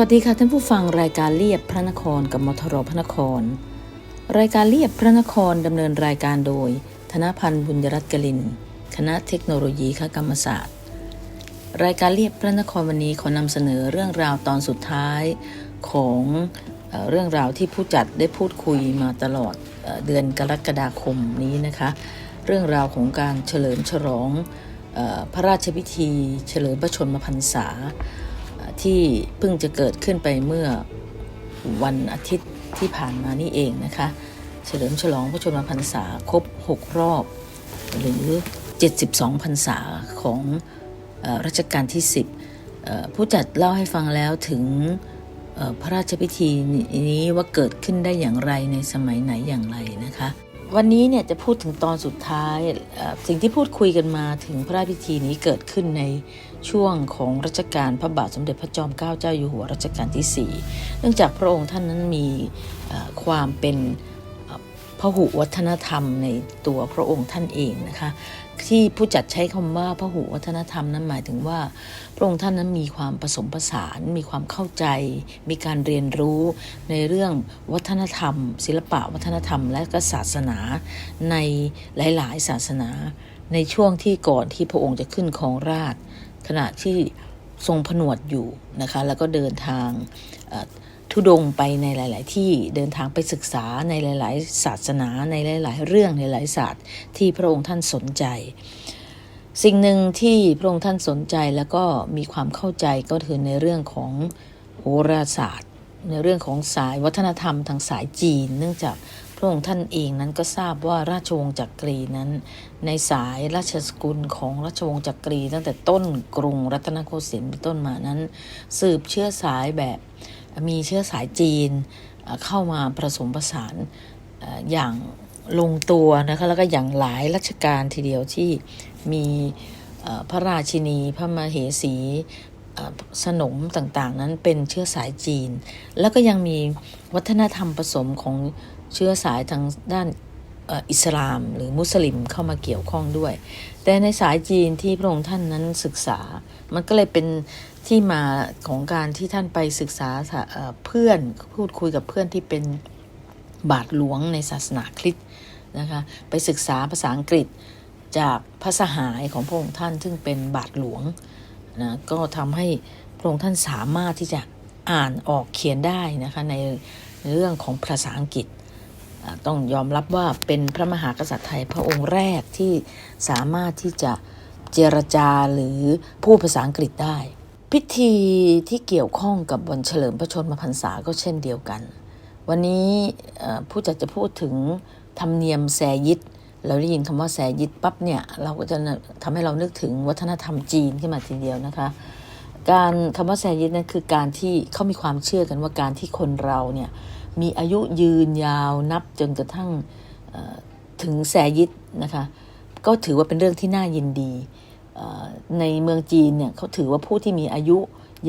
สวัสดีค่ะท่านผู้ฟังรายการเรียบพระนครกับมทรพระนคร รายการเรียบพระนครดำเนินรายการโดย ธนพันธ์บุญยรัตน์กลิน คณะเทคโนโลยีคกรรมศาสตร์ รายการเรียบพระนครวันนี้ขอนำเสนอเรื่องราวตอนสุดท้ายของเอเรื่องราวที่ผู้จัดได้พูดคุยมาตลอดเอเดือนกรกฎาคมนี้นะคะ เรื่องราวของการเฉลิมฉลองอพระราชพิธี เฉลิมพระชนมพรรษา ที่เพิ่งจะเกิดขึ้นไปเมื่อวันอาทิตย์ที่ผ่านมานี่เองนะคะ เฉลิมฉลองพระชนมพรรษาครบ 6 รอบ หรือ 72 พรรษาของอรัชกาลที่ 10 ผู้จัดเล่าให้ฟังแล้วถึงพระราชพิธีนี้ว่าเกิดขึ้นได้อย่างไรในสมัยไหนอย่างไรนะคะ วันนี้เนี่ยจะพูดถึงตอนสุดท้ายสิ่งที่พูดคุยกันมาถึงพระราชพิธีนี้เกิดขึ้นใน ช่วงของรัชกาลพระบาทสมเด็จพระจอมเกล้าเจ้าอยู่หัวรัชกาลที่ 4 เนื่องจากพระองค์ท่านนั้นมีความเป็นเอ่อพหุวัฒนธรรมในตัวพระองค์ท่านเองนะคะที่ผู้จัดใช้คำว่าพหุวัฒนธรรมนั้นหมายถึงว่า พระองค์ท่านนั้นมีความผสมผสาน มีความเข้าใจ มีการเรียนรู้ในเรื่องวัฒนธรรม ศิลปะวัฒนธรรม และก็ศาสนาในหลาย ๆ ศาสนา ในช่วงที่ก่อนที่พระองค์จะขึ้นครองราช ขณะที่ทรงผนวดอยู่นะคะ แล้วก็เดินทางทุดงไปในหลาย ๆ ที่เดินทางไปศึกษาในหลาย ๆ ศาสนาในหลาย ๆ เรื่องในหลายศาสตร์ที่พระองค์ท่านสนใจ สิ่งหนึ่งที่พระองค์ท่านสนใจแล้วก็มีความเข้าใจก็คือในเรื่องของโหราศาสตร์ ในเรื่องของสายวัฒนธรรมทางสายจีน เนื่องจาก พระองค์ท่านเองนั้นก็ทราบว่าราชวงศ์จักรีนั้น ในสายราชสกุลของราชวงศ์จักรีตั้งแต่ต้นกรุงรัตนโกสินทร์เป็นต้นมานั้น สืบเชื้อสายแบบมีเชื้อสายจีนเข้ามาผสมผสานอย่างลงตัวนะคะแล้วก็อย่างหลายรัชกาลทีเดียวที่มีพระราชินีพระมเหสีสนมต่างๆ นั้นเป็นเชื้อสายจีน แล้วก็ยังมีวัฒนธรรมผสมของ เชื้อสายทางด้านอิสลามหรือมุสลิมเข้ามาเกี่ยวข้องด้วย แต่ในสายจีนที่พระองค์ท่านนั้นศึกษา มันก็เลยเป็นที่มาของการที่ท่านไปศึกษาเพื่อนพูดคุยกับเพื่อนที่เป็นบาทหลวงในศาสนาคริสต์นะคะไปศึกษาภาษาอังกฤษจากพระสหายของพระองค์ท่านซึ่งเป็นบาทหลวงนะก็ทำให้พระองค์ท่านสามารถที่จะอ่านออกเขียนได้นะคะในเรื่องของภาษาอังกฤษ ต้องยอมรับว่าเป็นพระมหากษัตริย์ไทยพระองค์แรกที่สามารถที่จะเจรจาหรือพูดภาษาอังกฤษได้ พิธีที่เกี่ยวข้องกับวันเฉลิมพระชนมพรรษาก็เช่นเดียวกัน วันนี้ผู้จัดจะพูดถึงธรรมเนียมแซยิดเราได้ยินคำว่าแซยิดปั๊บเนี่ยเราก็จะทำให้เรานึกถึงวัฒนธรรมจีนขึ้นมาทีเดียวนะคะ การคำว่าแซยิดนั่นคือการที่เขามีความเชื่อกันว่าการที่คนเราเนี่ย มีอายุยืนยาวนับจนกระทั่งถึงแซยิดนะคะก็ถือว่าเป็นเรื่องที่น่ายินดี ในเมืองจีนเนี่ยเขาถือว่าผู้ที่มีอายุ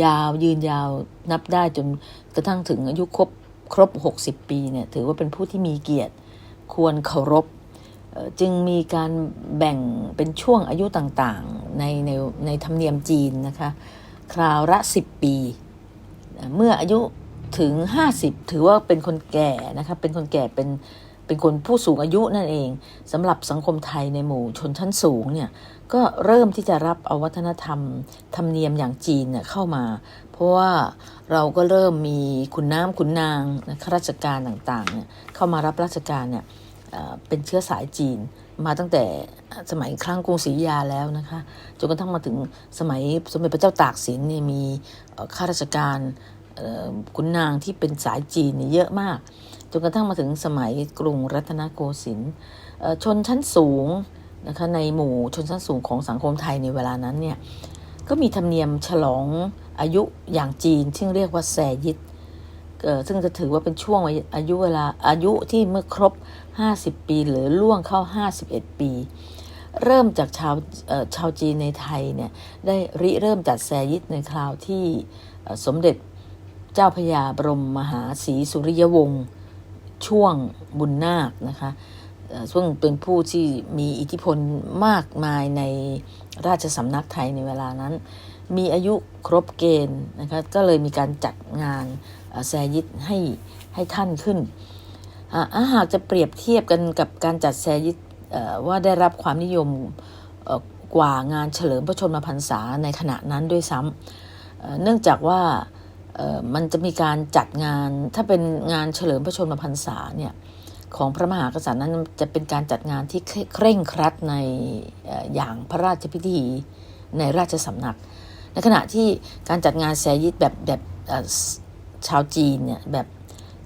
ยาวยืนยาวนับได้จนกระทั่งถึงอายุครบครบ 60 ปีเนี่ยถือว่าเป็นผู้ที่มีเกียรติควรเคารพจึงมีการแบ่งเป็นช่วงอายุต่างๆในในในธรรมเนียมจีนนะคะคราวละ 10 ปี เมื่ออายุ ถึง 50 ถือว่าเป็นคนแก่นะคะเป็นคนแก่เป็นเป็นคนผู้สูงอายุนั่นเองสำหรับสังคมไทยในหมู่ชนชั้นสูงเนี่ยก็เริ่มที่จะรับเอาวัฒนธรรม ธรรมเนียมอย่างจีนเนี่ยเข้ามา เพราะว่าเราก็เริ่มมีขุนน้ำขุนนางข้าราชการต่างๆเนี่ยเข้ามารับราชการเนี่ยเป็นเชื้อสายจีนมาตั้งแต่สมัยครั้งกรุงศรีอยุธยาแล้วนะคะจนกระทั่งมาถึงสมัยสมเด็จพระเจ้าตากสินเนี่ยมีข้าราชการ ขุนนางที่เป็นสายจีนเยอะมาก จนกระทั่งมาถึงสมัยกรุงรัตนโกสินทร์ชนชั้นสูงนะคะในหมู่ชนชั้นสูงของสังคมไทยในเวลานั้นเนี่ยก็มีธรรมเนียมฉลองอายุอย่างจีนที่งเรียกว่าแซยิดเอ่อซึ่งจะถือว่าเป็นช่วงอายุเวลาอายุที่เมื่อครบ 50 ปี หรือล่วงเข้า 51 ปี เริ่มจากชาวชาวจีนในไทยเนี่ยได้ริเริ่มจัดแซยิดในคราวที่สมเด็จ เจ้าพระยาบรมมหาศรีสุริยวงศ์ช่วงบุญนาคนะคะซึ่งเป็นผู้ที่มีอิทธิพลมากมายในราชสำนักไทยในเวลานั้น มีอายุครบเกณฑ์นะคะก็เลยมีการจัดงานแซยิดให้ให้ท่านขึ้นอ่าหากจะเปรียบเทียบกันกับการจัดแซยิดเอ่อว่าได้รับความนิยมกว่างานเฉลิมพระชนมพรรษาในขณะนั้นด้วยซ้ำเนื่องจากว่า มันจะมีการจัดงานถ้าเป็นงานเฉลิมพระชนมพรรษาเนี่ยของพระมหากษัตริย์นั้นจะเป็นการจัดงานที่เคร่งครัดในอย่างพระราชพิธีในราชสำนัก ในขณะที่การจัดงานแซยิดแบบแบบชาวจีนเนี่ยแบบ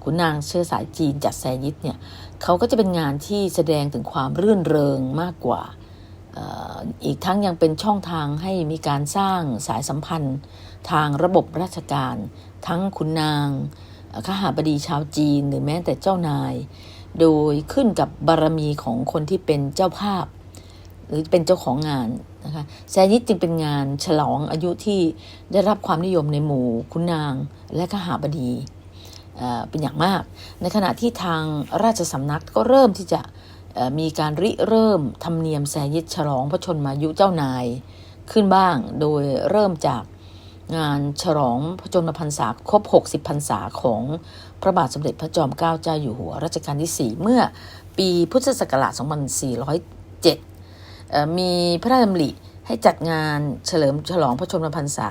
ขุนนางเชื้อสายจีนจัดแซยิดเนี่ยเขาก็จะเป็นงานที่แสดงถึงความรื่นเริงมากกว่าอีกทั้งยังเป็นช่องทางให้มีการสร้างสายสัมพันธ์ ทางระบบราชการ ทั้งขุนนางข้าหาบดีชาวจีนหรือแม้แต่เจ้านาย โดยขึ้นกับบารมีของคนที่เป็นเจ้าภาพ หรือเป็นเจ้าของงานนะคะแซยิดจึงเป็นงานฉลองอายุที่ได้รับความนิยมในหมู่คุณนางและขหาบดีเป็นอย่างมาก ในขณะที่ทางราชสำนักก็เริ่มที่จะมีการริเริ่มธรรมเนียมแซยิดฉลองพระชนมายุเจ้านายขึ้นบ้าง โดยเริ่มจาก งานฉลองพระชนมพรรษาครบ 60 พรรษาของพระบาทสมเด็จพระจอมเกล้าเจ้าอยู่หัวรัชกาลที่ 4 เมื่อปีพุทธศักราช 2407เอ่อมีพระราชดำริให้จัดงานเฉลิมฉลองพระชนมพรรษา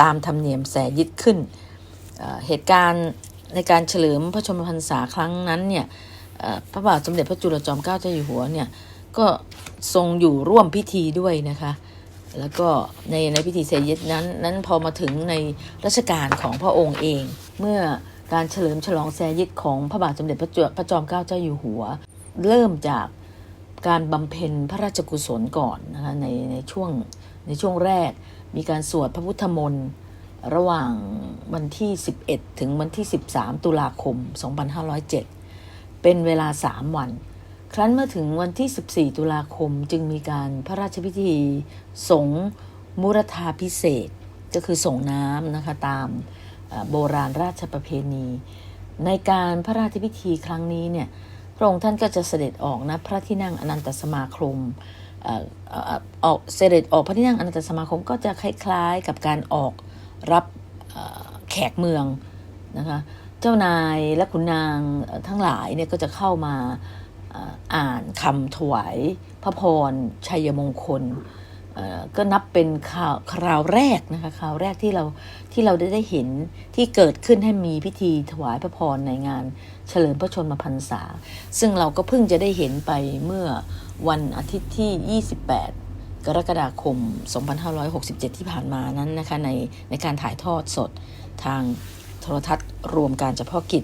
ตามธรรมเนียมแสยิดขึ้นเเหตุการณ์ในการเฉลิมพระชนมพรรษาครั้งนั้นเนี่ยพระบาทสมเด็จพระจุลจอมเกล้าเจ้าอยู่หัวเนี่ยก็ทรงอยู่ร่วมพิธีด้วยนะคะ แล้วก็ในในพิธีเซยิดนั้น นั้นพอมาถึงในรัชกาลของพระองค์เอง เมื่อการเฉลิมฉลองแซยิดของพระบาทสมเด็จพระจพระจอมเกล้าเจ้าอยู่หัว เริ่มจากการบำเพ็ญพระราชกุศลก่อนนะคะในในช่วงในช่วงแรก มีการสวดพระพุทธมนต์ระหว่างวันที่ 11 ถึงวันที่ 13 ตุลาคม 2507 เป็นเวลา 3 วัน ครั้นเมื่อถึงวันที่ 14 ตุลาคมจึงมีการพระราชพิธีสงมุรธาพิเศษ ก็คือส่งน้ำนะคะตามโบราณราชประเพณี ในการพระราชพิธีครั้งนี้เนี่ยพระองค์ท่านก็จะเสด็จออกนะพระที่นั่งอนันตสมาคมออกเสด็จออกพระที่นั่งอนันตสมาคมก็จะคล้ายๆกับการออกรับแขกเมืองนะคะเจ้านายและขุนนางทั้งหลายเนี่ยก็จะเข้ามา อ่านคำถวายพระพรชัยมงคลก็นับเป็นข่าวคราวแรกนะคะคราวแรกที่เราที่เราได้ได้เห็นที่เกิดขึ้นให้มีพิธีถวายพระพรในงานเฉลิมพระชนมพรรษา ซึ่งเราก็เพิ่งจะได้เห็นไปเมื่อวันอาทิตย์ที่ 28 กรกฎาคม 2567 ที่ผ่านมานั้นนะคะในในการถ่ายทอดสดทาง โทรทัศน์รวมการเฉพาะกิจ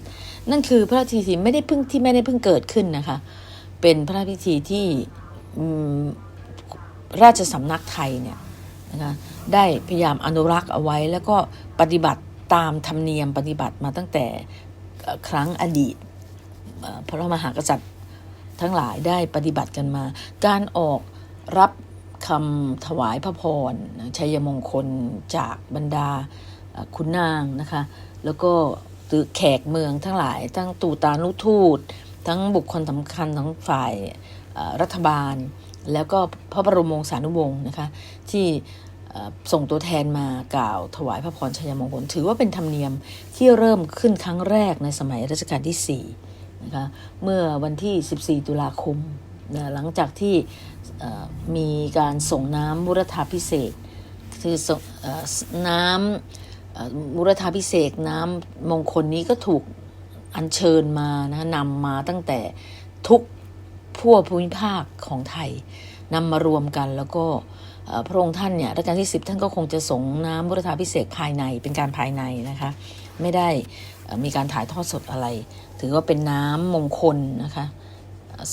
นั่นคือพระราชพิธีไม่ได้เพิ่งที่ไม่ได้เพิ่งเกิดขึ้นนะคะ เป็นพระราชพิธีที่ราชสำนักไทยเนี่ยนะคะได้พยายามอนุรักษ์เอาไว้ แล้วก็ปฏิบัติตามธรรมเนียมปฏิบัติมาตั้งแต่ครั้งอดีต พระมหากษัตริย์ทั้งหลายได้ปฏิบัติกันมา การออกรับคำถวายพระพรชัยมงคลจากบรรดาเอ่อขุนนางนะคะ แล้วก็ตือแขกเมืองทั้งหลาย ทั้งตูตานุทูต ทั้งบุคคลสำคัญทั้งฝ่ายรัฐบาล แล้วก็พระบรมวงศานุวงศ์นะคะที่ส่งตัวแทนมากล่าวถวายพระพรชัยมงคล ถือว่าเป็นธรรมเนียมที่เริ่มขึ้นครั้งแรกในสมัยรัชกาลที่4นะคะเมื่อวันที่ 14 ตุลาคมนะหลังจากที่มีการส่งน้ำมุรธาพิเศษ คือส่งน้ำ มุรธาพิเศษน้ำมงคลนี้ก็ถูกอัญเชิญมานะนำมาตั้งแต่ทุกทั่วภูมิภาคของไทยนำมารวมกันแล้วก็พระองค์ท่านเนี่ยรัชกาลที่ 10 ท่านก็คงจะส่งน้ำบุรธาพิเศษภายในเป็นการภายในนะคะ ไม่ได้มีการถ่ายทอดสดอะไร ถือว่าเป็นน้ำมงคลนะคะ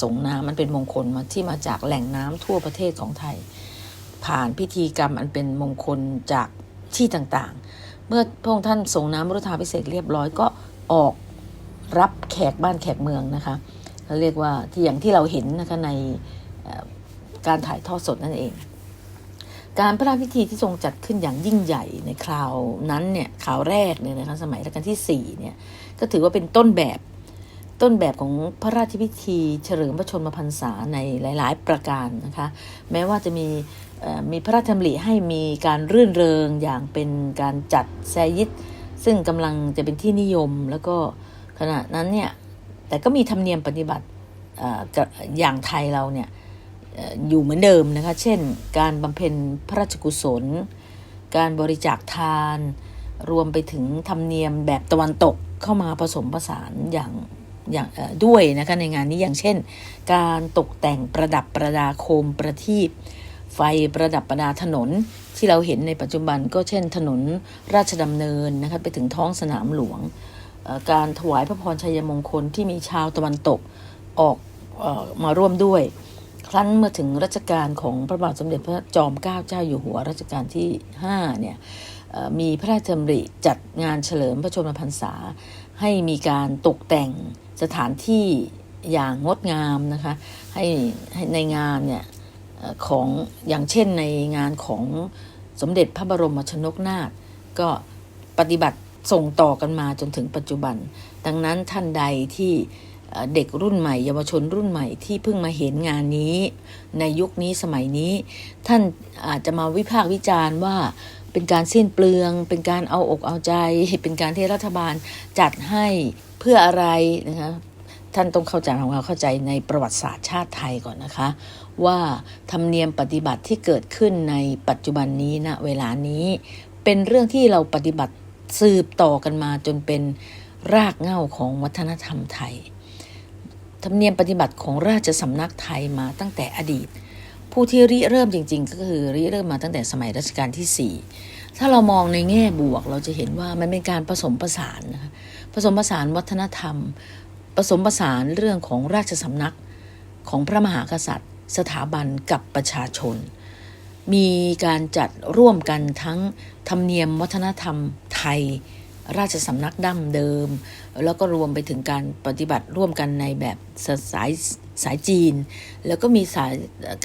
ส่งน้ำมันเป็นมงคลมาที่มาจากแหล่งน้ำทั่วประเทศของไทย ผ่านพิธีกรรมอันเป็นมงคลจากที่ต่างๆ เมื่อพระองค์ท่านส่งน้ำบุรธาพิเศษเรียบร้อยก็ออกรับแขกบ้านแขกเมืองนะคะเขาเรียกว่าที่อย่างที่เราเห็นนะคะในการถ่ายทอดสดนั่นเอง การพระราชพิธีที่ทรงจัดขึ้นอย่างยิ่งใหญ่ในคราวนั้นเนี่ยคราวแรกเนี่ยนะคะสมัยรัชกาลที่4เนี่ยก็ถือว่าเป็นต้นแบบต้นแบบของพระราชพิธีเฉลิมพระชนมพรรษาในหลาย ๆ ประการนะคะ แม้ว่าจะมี มีพระราชดำริให้มีการรื่นเริงอย่างเป็นการจัดแซยิดซึ่งกำลังจะเป็นที่นิยม แล้วก็ขณะนั้นเนี่ยแต่ก็มีธรรมเนียมปฏิบัติอย่างไทยเราเนี่ยอยู่เหมือนเดิมนะคะ เช่น การบำเพ็ญพระราชกุศล การบริจาคทาน รวมไปถึงธรรมเนียมแบบตะวันตกเข้ามาผสมผสานอย่างอย่างด้วยนะคะในงานนี้อย่างเช่น การตกแต่งประดับประดาโคมประทีป ไฟประดับประดาถนนที่เราเห็นในปัจจุบันก็เช่นถนนราชดำเนินนะคะไปถึงท้องสนามหลวง การถวายพระพรชัยมงคลที่มีชาวตะวันตกออกออมาร่วมด้วย ครั้นเมื่อถึงรัชกาลของพระบาทสมเด็จพระจอมเกล้าเจ้าอยู่หัวรัชกาลที่5เนี่ยมีพระราชดำริจัดงานเฉลิมพระชนมพรรษา ให้มีการตกแต่งสถานที่อย่างงดงามนะคะให้ให้ในงานเนี่ย ของอย่างเช่นในงานของสมเด็จพระบรมชนกนาถก็ปฏิบัติส่งต่อกันมาจนถึงปัจจุบัน ดังนั้นท่านใดที่เด็กรุ่นใหม่ เยาวชนรุ่นใหม่ที่เพิ่งมาเห็นงานนี้ ในยุคนี้สมัยนี้ ท่านอาจจะมาวิพากษ์วิจารณ์ว่าเป็นการสิ้นเปลือง เป็นการเอาอกเอาใจ เป็นการที่รัฐบาลจัดให้เพื่ออะไรนะคะท่านต้องเข้าใจของเราเข้าใจในประวัติศาสตร์ชาติไทยก่อนนะคะ ว่าธรรมเนียมปฏิบัติที่เกิดขึ้นในปัจจุบันนี้ณเวลานี้ เป็นเรื่องที่เราปฏิบัติสืบต่อกันมาจนเป็นรากเหง้าของวัฒนธรรมไทย ธรรมเนียมปฏิบัติของราชสำนักไทยมาตั้งแต่อดีต ผู้ที่ริเริ่มจริง ๆ ก็คือริเริ่มมาตั้งแต่สมัยรัชกาลที่ 4 ถ้าเรามองในแง่บวก เราจะเห็นว่ามันเป็นการผสมผสานนะคะผสมผสานวัฒนธรรม ผสมผสานเรื่องของราชสำนักของพระมหากษัตริย์ สถาบันกับประชาชน มีการจัดร่วมกันทั้งธรรมเนียมวัฒนธรรมไทย ราชสำนักดั้งเดิม แล้วก็รวมไปถึงการปฏิบัติร่วมกันในแบบสสายสายจีน แล้วก็มีสาย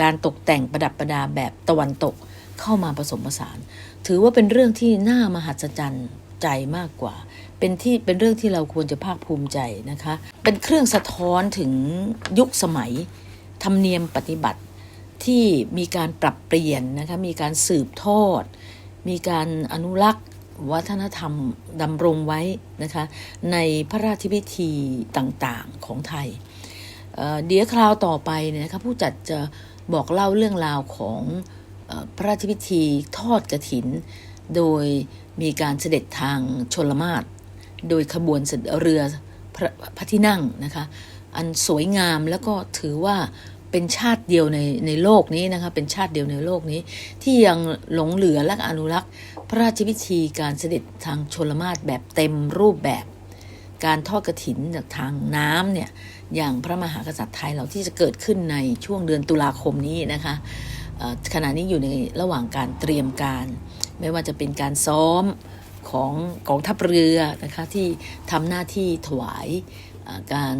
การตกแต่งประดับประดาแบบตะวันตกเข้ามาผสมผสาน ถือว่าเป็นเรื่องที่น่ามหัศจรรย์ใจมากกว่า เป็นที่เป็นเรื่องที่เราควรจะภาคภูมิใจนะคะ เป็นเครื่องสะท้อนถึงยุคสมัย ธรรมเนียมปฏิบัติที่มีการปรับเปลี่ยนนะคะมีการสืบทอด มีการอนุรักษ์วัฒนธรรมดำรงไว้นะคะในพระราชพิธีต่างๆของไทยเเดี๋ยวคราวต่อไปเนี่ยนะคะผู้จัดจะบอกเล่าเรื่องราวของอพระราชพิธีทอดกระถิน โดยมีการเสด็จทางชลมาศโดยขบวนเสด็จเรือพระพระที่นั่งนะคะ อันสวยงามแล้วก็ถือว่าเป็นชาติเดียวในในโลกนี้นะคะเป็นชาติเดียวในโลกนี้ ที่ยังหลงเหลือและอนุรักษ์ พระราชพิธีการเสด็จทางชลมาศแบบเต็มรูปแบบ การทอดกระถินจากทางน้ำเนี่ยอย่างพระมหากษัตริย์ไทยเราที่จะเกิดขึ้นในช่วงเดือนตุลาคมนี้นะคะขณะนี้อยู่ในระหว่างการเตรียมการ ไม่ว่าจะเป็นการซ้อมของกองทัพเรือนะคะที่ทำหน้าที่ถวายการ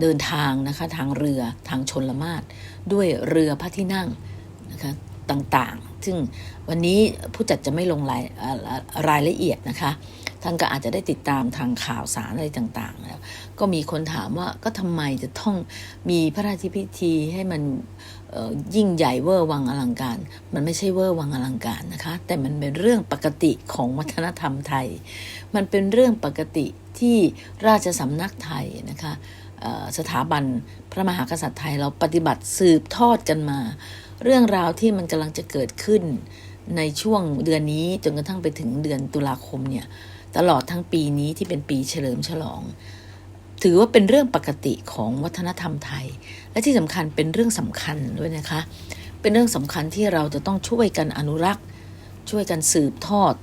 เดินทางนะคะทางเรือทางชนละมาศด้วยเรือพระที่นั่งนะคะต่างๆ ซึ่งวันนี้ผู้จัดจะไม่ลงรายรายละเอียดนะคะท่านก็อาจจะได้ติดตามทางข่าวสารอะไรต่างๆแล้วก็มีคนถามว่าก็ทำไมจะต้องมีพระราชพิธีให้มันยิ่งใหญ่เวอร์วังอลังการ มันไม่ใช่เวอร์วังอลังการนะคะ แต่มันเป็นเรื่องปกติของวัฒนธรรมไทย มันเป็นเรื่องปกติที่ราชสำนักไทยนะคะ สถาบันพระมหากษัตริย์ไทยเราปฏิบัติสืบทอดกันมา เรื่องราวที่มันกำลังจะเกิดขึ้น ในช่วงเดือนนี้จนกระทั่งไปถึงเดือนตุลาคมเนี่ยตลอดทั้งปีนี้ที่เป็นปีเฉลิมฉลอง ถือว่าเป็นเรื่องปกติของวัฒนธรรมไทย และที่สำคัญเป็นเรื่องสำคัญด้วยนะคะ เป็นเรื่องสำคัญที่เราจะต้องช่วยกันอนุรักษ์ ช่วยกันสืบทอด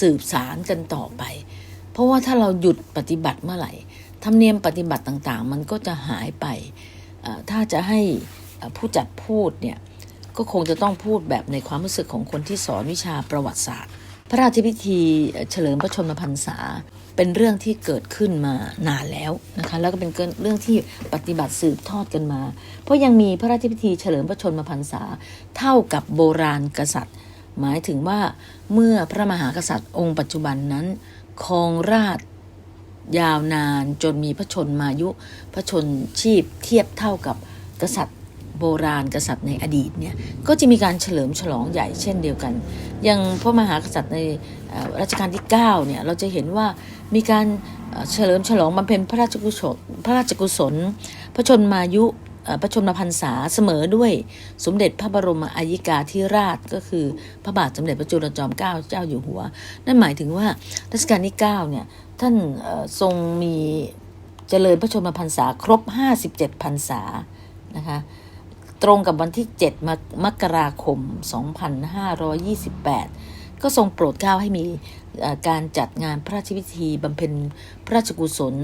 สืบสารกันต่อไป เพราะว่าถ้าเราหยุดปฏิบัติเมื่อไหร่ ธรรมเนียมปฏิบัติต่างๆ มันก็จะหายไป ถ้าจะให้ผู้จัดพูดเนี่ยก็คงจะต้องพูดแบบในความรู้สึกของคนที่สอนวิชาประวัติศาสตร์ พระราชพิธีเฉลิมพระชนมพรรษา เป็นเรื่องที่เกิดขึ้นมานานแล้วนะคะแล้วก็เป็นเรื่องที่ปฏิบัติสืบทอดกันมา เพราะยังมีพระราชพิธีเฉลิมพระชนมพรรษา เท่ากับโบราณกษัตริย์ หมายถึงว่าเมื่อพระมหากษัตริย์องค์ปัจจุบันนั้นครองราช ยาวนานจนมีพระชนมายุ พระชนชีพเทียบเท่ากับกษัตริย์โบราณกษัตริย์ในอดีตเนี่ยก็จะมีการเฉลิมฉลองใหญ่เช่นเดียวกัน อย่างพระมหากษัตริย์ในรัชกาลที่9เนี่ยเราจะเห็นว่ามีการเฉลิมฉลองบำเพ็ญพระราชกุศลพระราชกุศล พระชนมายุพระชนมพรรษาเสมอด้วยสมเด็จพระบรมอายิกาธิราชก็คือพระบาทสมเด็จพระจุลจอมเกล้าเจ้าอยู่หัว นั่นหมายถึงว่ารัชกาลที่9เนี่ย ท่านทรงมีเจริญพระชนมพรรษาครบ 57พรรษานะคะตรงกับวันที่7มกมกราคม 2528 ก็ทรงโปรดเกล้าให้มีการจัดงานพระราชพิธีบำเพ็ญพระราชกุศล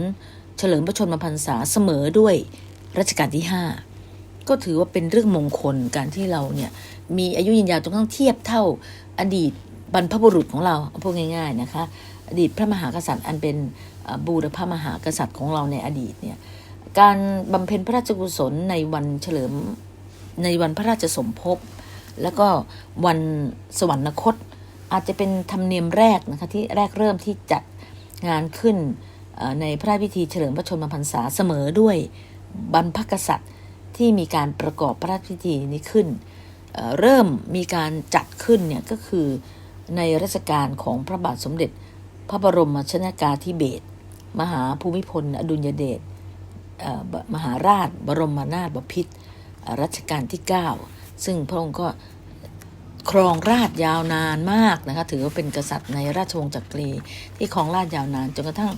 เฉลิมพระชนมพรรษาเสมอด้วยรัชกาลที่ 5 ก็ถือว่าเป็นเรื่องมงคลการที่เราเนี่ยมีอายุยืนยาวจนกระทั่งเทียบเท่าอดีตบรรพบุรุษของเราเอาพูดง่าย ๆนะคะ อดีตพระมหากษัตริย์อันเป็นบูรพมหากษัตริย์ของเราในอดีตเนี่ยการบำเพ็ญพระราชกุศลในวันเฉลิมในวันพระราชสมภพแล้วก็วันสวรรคต อาจจะเป็นธรรมเนียมแรกนะคะที่แรกเริ่มที่จัดงานขึ้นในพระราชพิธีเฉลิมพระชนมพรรษาเสมอด้วยบรรพกษัตริย์ที่มีการประกอบพระราชพิธีนี้ขึ้นเเริ่มมีการจัดขึ้นเนี่ยก็คือในรัชกาลของพระบาทสมเด็จ พระบรมชนากาธิเบศมหาภูมิพล อดุลยเดชมหาราช บรมนาถบพิตรรัชกาลที่ 9 ซึ่งพระองค์ก็ครองราชยาวนานมากนะคะถือว่าเป็นกษัตริย์ในราชวงศ์จักรี ที่ครองราชยาวนานจนกระทั่ง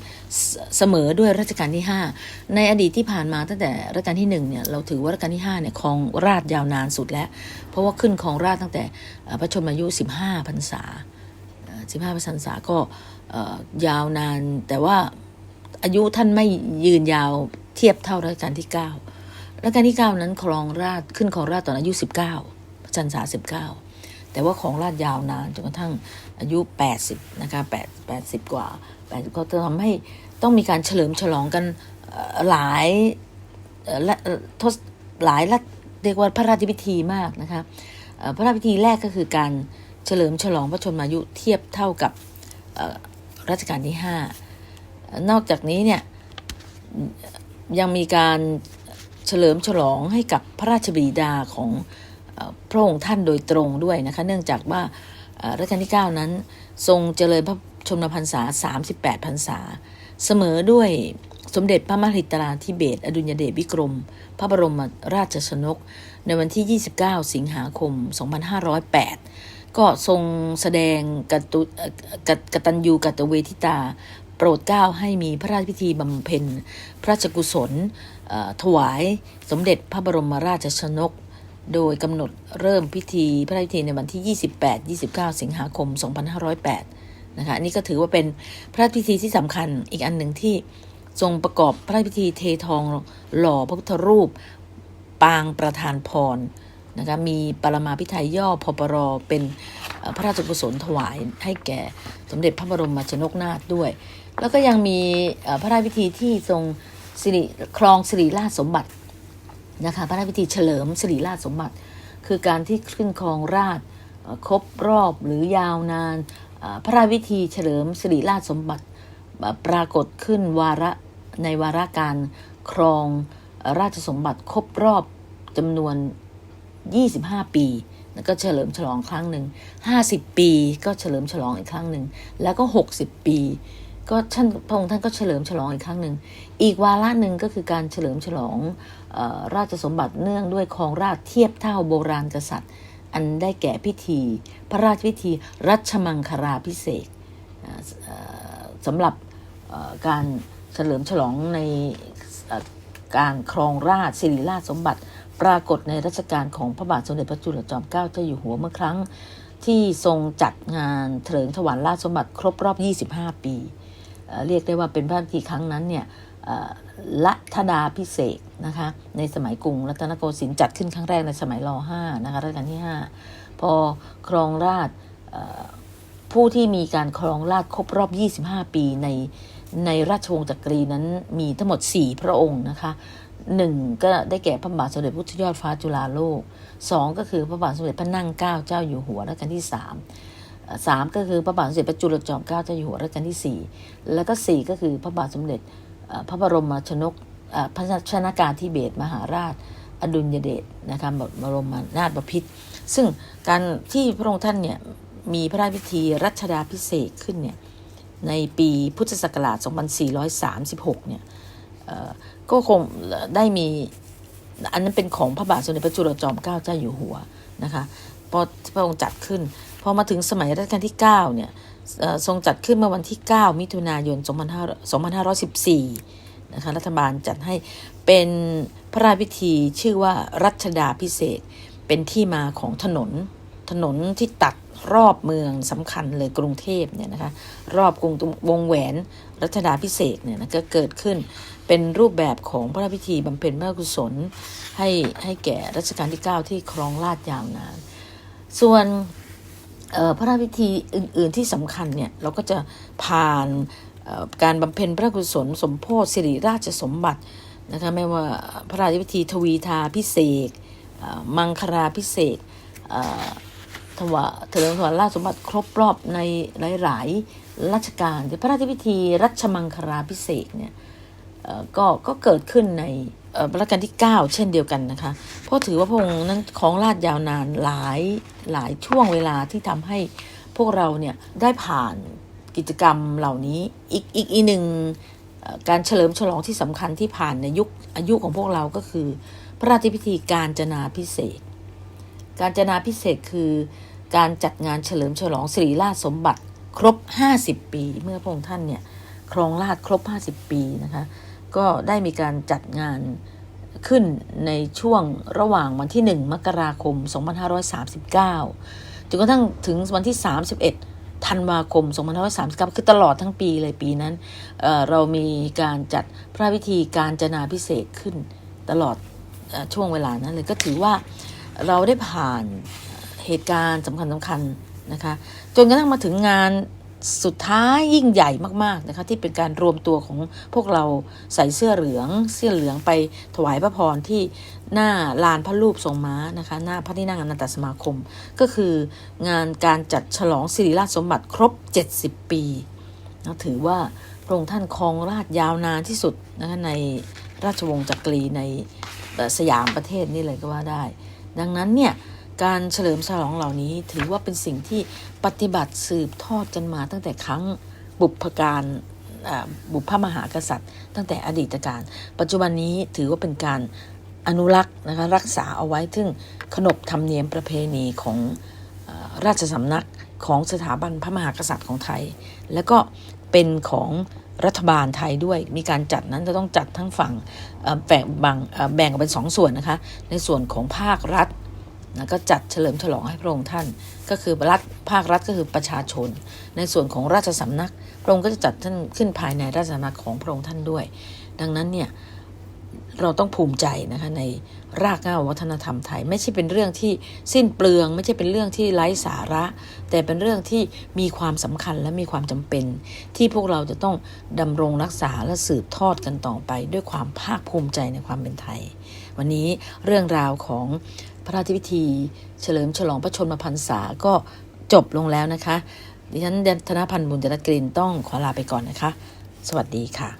เสมอด้วยรัชกาลที่ 5 ในอดีตที่ผ่านมาตั้งแต่รัชกาลที่1เนี่ยเราถือว่ารัชกาลที่5เนี่ยครองราชยาวนานสุดแล้ว เพราะว่าขึ้นครองราชตั้งแต่พระชนมายุ 15พรรษาสิบห้าพรรษาก็ ยาวนาน แต่ว่าอายุท่านไม่ยืนยาวเทียบเท่ารัชกาลที่เก้ารัชกาลที่เก้านั้นครองราชขึ้นครองราชตอนอายุสิบเก้าพรรษาสิบเก้าแต่ว่าของราชยาวนานจนกระทั่งอายุแปดสิบนะคะแปดแปดสิบกว่าแปดก็ทำให้ต้องมีการเฉลิมฉลองกันหลายละทศหลายรัชเรียกว่าพระราชพิธีมากนะคะพระราชพิธีแรกก็คือการเฉลิมฉลองพระชนมายุเทียบเท่ากับ รัชกาลที่ 5 นอกจากนี้เนี่ยยังมีการเฉลิมฉลองให้กับพระราชบิดาของพระองค์ท่านโดยตรงด้วยนะคะเนื่องจากว่ารัชกาลที่ 9 นั้นทรงเจริญพระชนมพรรษา 38 พรรษา เสมอด้วยสมเด็จพระมหิตราธิเบศรอดุลยเดชวิกรม พระบรมราชชนก ในวันที่ 29 สิงหาคม 2508 ก็ทรงแสดงกตุกตัญญูกตเวทิตา โปรดเกล้าให้มีพระราชพิธีบำเพ็ญ พระราชกุศลถวายสมเด็จพระบรมราชชนก โดยกำหนดเริ่มพิธีพระราชพิธีในวันที่ 28-29 สิงหาคม 2508 นะคะอันนี้ก็ถือว่าเป็นพระราชพิธีที่สำคัญอีกอันหนึ่งที่ทรงประกอบพระราชพิธีเททองหล่อพระพุทธรูป ปางประธานพร นะคะมีปรมาพิไทยย่อพปรเป็นพระราชกุศลถวายให้แก่สมเด็จพระบรมชนกนาถด้วย แล้วก็ยังมีพระราชพิธีที่ทรงสิริครองสิริราชสมบัตินะคะพระราชพิธีเฉลิมสิริราชสมบัติ คือการที่ขึ้นครองราชครบรอบหรือยาวนาน พระราชพิธีเฉลิมสิริราชสมบัติปรากฏขึ้นวาระในวาระการครองราชสมบัติครบรอบจำนวน 25 ปี แล้วก็เฉลิมฉลองครั้งหนึ่ง 50 ปีก็เฉลิมฉลองอีกครั้งหนึ่ง แล้วก็ 60 ปี ก็ท่านพระองค์ท่านก็เฉลิมฉลองอีกครั้งหนึ่ง อีกวาระหนึ่งก็คือการเฉลิมฉลองออราชสมบัติเนื่องด้วยครองราชเทียบเท่าโบราณกษัตริย์ อันได้แก่พิธี พระราชพิธีรัชมังคลาพิเศษสำหรับการเฉลิมฉลองในการครองราชสิริราชสมบัติ ปรากฏในรัชกาลของพระบาทสมเด็จพระจุลจอมเกล้าเจ้าอยู่หัวเมื่อครั้ง ที่ทรงจัดงานเถลิงถวัลราชสมบัติครบรอบ 25 ปีเเรียกได้ว่าเป็นพระราชพิธีครั้งนั้นเนี่ยเอ่อละธดาพิเศษนะคะในสมัยกรุงรัตนโกสินทร์จัดขึ้นครั้งแรกในสมัยร5นะคะรัชกาลที่ 5 พอครองราชผู้ที่มีการครองราชครบรอบ 25 ปีในในราชวงศ์จักรีนั้นมีทั้งหมด 4 พระองค์นะคะ หนึ่งก็ได้แก่พระบาทสมเด็จพระพุทธยอดฟ้าจุฬาโลกสองก็คือพระบาทสมเด็จพระนั่งเกล้าเจ้าอยู่หัวรัชกาลที่สามสามก็คือพระบาทสมเด็จพระจุลจอมเกล้าเจ้าอยู่หัวรัชกาลที่สี่แล้วก็สี่ก็คือพระบาทสมเด็จพระบรมชนกพระชนากาธิเบศมหาราช อดุลยเดชนะคะบรมนาถบพิตรซึ่งการที่พระองค์ท่านเนี่ยมีพระราชพิธีรัชดาพิเศษขึ้นเนี่ยในปีพุทธศักราช 2436 เนี่ย ก็คงได้มีอันนั้นเป็นของพระบาทสมเด็จพระจุลจอมเกล้าเจ้าอยู่หัวนะคะพอพระองค์จัดขึ้น พอมาถึงสมัยรัชกาลที่ 9 เนี่ยทรงจัดขึ้นเมื่อวันที่ 9 มิถุนายน 2514 นะคะ รัฐบาลจัดให้เป็นพระราชพิธีชื่อว่ารัชดาพิเศษ เป็นที่มาของถนน ถนนที่ตัดรอบเมืองสำคัญเลยกรุงเทพเนี่ยนะคะรอบกรุงวงแหวนรัชดาพิเศษเนี่ยนะก็เกิดขึ้นเป็นรูปแบบของพระราชพิธีบำเพ็ญพระกุศลให้ให้แก่รัชกาลที่ 9 ที่ครองราชยาวนาน ส่วนพระราชพิธีอื่น ๆ ที่สำคัญเนี่ยเราก็จะผ่านการบำเพ็ญพระกุศลสมโพธิสิริราชสมบัตินะคะไม่ว่าพระราชพิธีทวีทาพิเศษมังคลาพิเศษ ถวาเถลิงถวายราชสมบัติครบรอบในหลาย ๆ รัชกาลพระราชพิธีรัชมังคลาพิเศษเนี่ยก็ก็เกิดขึ้นในรัชกาลที่ 9 เช่นเดียวกันนะคะเพราะถือว่าพระองค์นั้นของราชยาวนานหลายหลายช่วงเวลาที่ทำให้พวกเราเนี่ยได้ผ่านกิจกรรมเหล่านี้อีกอีกอีกหนึ่งการเฉลิมฉลองที่สำคัญที่ผ่านในยุคอายุของพวกเราก็คือ พระราชพิธีการจนาพิเศษ การจนาพิเศษคือ การจัดงานเฉลิมฉลองสิริราชสมบัติครบ 50 ปี เมื่อพระองค์ท่านเนี่ยครองราชครบ 50 ปีนะคะก็ได้มีการจัดงานขึ้นในช่วงระหว่างวันที่ 1 มกราคม 2539 จนกระทั่งถึงวันที่ 31 ธันวาคม 2539 คือตลอดทั้งปีเลยปีนั้นเเรามีการจัดพระพิธีการจนาพิเศษขึ้นตลอดอช่วงเวลานั้นเลยก็ถือว่าเราได้ผ่าน เหตุการณ์สำคัญสำคัญนะคะ จนกระทั่งมาถึงงานสุดท้ายยิ่งใหญ่มากๆนะคะที่เป็นการรวมตัวของพวกเราใส่เสื้อเหลือง เสื้อเหลืองไปถวายพระพรที่หน้าลานพระรูปทรงม้านะคะหน้าพระที่นั่งอนันตสมาคม ก็คืองานการจัดฉลองสิริราชสมบัติครบ 70 ปีนะถือว่าพระองค์ท่านครองราชยาวนานที่สุดนะคะในราชวงศ์จักรีในสยามประเทศนี่เลยก็ว่าได้ ดังนั้นเนี่ย การเฉลิมฉลองเหล่านี้ถือว่าเป็นสิ่งที่ปฏิบัติสืบทอดกันมาตั้งแต่ครั้งบุพการบุพมหากษัตริย์ ตั้งแต่อดีตการ ปัจจุบันนี้ถือว่าเป็นการอนุรักษ์นะคะรักษาเอาไว้ถึงขนบธรรมเนียมประเพณีของอราชสำนักของสถาบันพระมหากษัตริย์ของไทย แล้วก็เป็นของรัฐบาลไทยด้วย มีการจัดนั้นจะต้องจัดทั้งฝั่งแบ่งบางแบ่งออกเป็นสองส่วนนะคะ ในส่วนของภาครัฐ นะก็จัดเฉลิมฉลองให้พระองค์ท่าน ก็คือรัฐภาครัฐก็คือประชาชน ในส่วนของราชสำนัก พระองค์ก็จะจัดท่านขึ้นภายในราชสำนักของพระองค์ท่านด้วย ดังนั้นเนี่ยเราต้องภูมิใจนะคะในรากเหง้าวัฒนธรรมไทย ไม่ใช่เป็นเรื่องที่สิ้นเปลือง ไม่ใช่เป็นเรื่องที่ไร้สาระ แต่เป็นเรื่องที่มีความสำคัญและมีความจำเป็น ที่พวกเราจะต้องดำรงรักษาและสืบทอดกันต่อไป ด้วยความภาคภูมิใจในความเป็นไทย วันนี้เรื่องราวของ พระราชพิธี เฉลิมฉลองพระชนมพรรษาก็จบลงแล้วนะคะ ดิฉันธนพันธ์บุญจรัตน์กรินต้องขอลาไปก่อนนะคะ สวัสดีค่ะ